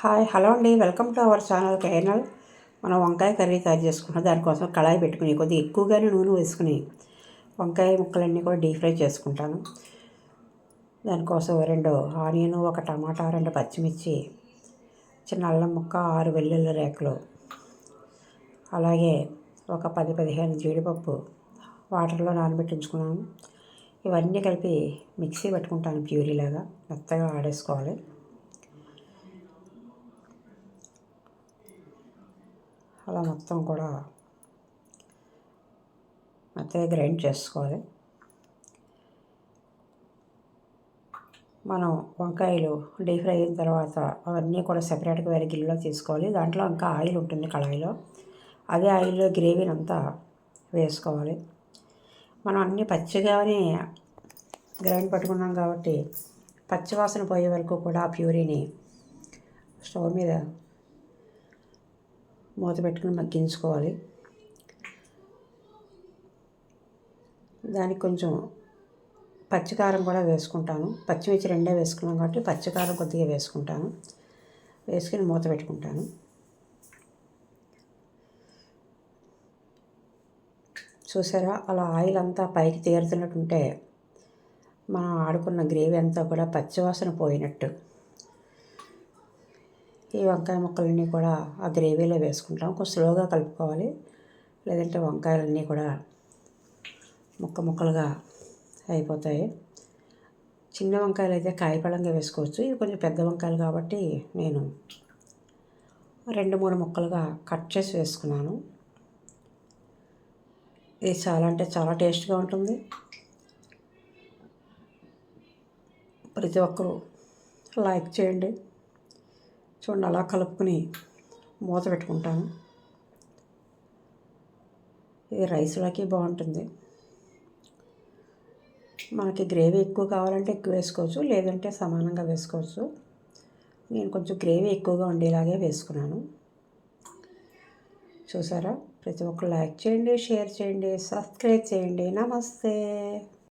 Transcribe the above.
Hi hello అండి. Welcome to our channel కెనల్ మనం వంకాయ కర్రీ తయారు చేసుకుంటాం దానికోసం కళాయి పెట్టుకుని కొద్దిగా ఎక్కువగానే నూనె వేసుకుని వంకాయ ముక్కలన్నీ కూడా డీప్ ఫ్రై చేసుకుంటాను. దానికోసం రెండు ఆనియన్ ఒక టమాటా రెండు పచ్చిమిర్చి చిన్న అల్లం ముక్క ఆరు వెల్లుల్లి రేకులు అలాగే ఒక పది పదిహేను జీడిపప్పు వాటర్లో నానబెట్టించుకున్నాను. ఇవన్నీ కలిపి మిక్సీ పెట్టుకుంటాను ప్యూరీలాగా. మెత్తగా ఆడేసుకోవాలి. అలా మొత్తం కూడా అయితే గ్రైండ్ చేసుకోవాలి. మనం వంకాయలు డీప్ ఫ్రై అయిన తర్వాత అవన్నీ కూడా సెపరేట్గా వేరే గిన్నెలో తీసుకోవాలి. దాంట్లో ఇంకా ఆయిల్ ఉంటుంది కళాయిలో. అదే ఆయిల్లో గ్రేవీని అంతా వేసుకోవాలి. మనం అన్నీ పచ్చిగానే గ్రైండ్ పట్టుకున్నాం కాబట్టి పచ్చివాసన పోయే వరకు కూడా ఆ ప్యూరీని స్టవ్ మీద మూత పెట్టుకుని మగ్గించుకోవాలి. దానికి కొంచెం పచ్చికారం కూడా వేసుకుంటాను. పచ్చిమిర్చి రెండే వేసుకున్నాం కాబట్టి పచ్చికారం కొద్దిగా వేసుకుంటాను. వేసుకుని మూత పెట్టుకుంటాను. చూసారా? అలా ఆయిల్ అంతా పైకి తేరుతున్నట్టుంటే మనం ఆడుకున్న గ్రేవీ అంతా కూడా పచ్చివాసన పోయినట్టు. ఈ వంకాయ ముక్కలన్నీ కూడా ఆ గ్రేవీలో వేసుకుంటాం. కొంచెం స్లోగా కలుపుకోవాలి. లేదంటే వంకాయలన్నీ కూడా ముక్క ముక్కలుగా అయిపోతాయి. చిన్న వంకాయలు అయితే కాయపళంగా వేసుకోవచ్చు. ఇవి కొంచెం పెద్ద వంకాయలు కాబట్టి నేను రెండు మూడు ముక్కలుగా కట్ చేసి వేసుకున్నాను. ఇది చాలా అంటే చాలా టేస్ట్గా ఉంటుంది. ప్రతి ఒక్కరూ లైక్ చేయండి. చూడండి అలా కలుపుకుని మూత పెట్టుకుంటాను. ఇది రైస్లోకి బాగుంటుంది. మనకి గ్రేవీ ఎక్కువ కావాలంటే ఎక్కువ వేసుకోవచ్చు లేదంటే సమానంగా వేసుకోవచ్చు. నేను కొంచెం గ్రేవీ ఎక్కువగా ఉండేలాగే వేసుకున్నాను. చూసారా? ప్రతి ఒక్కరు లైక్ చేయండి షేర్ చేయండి సబ్స్క్రైబ్ చేయండి. నమస్తే!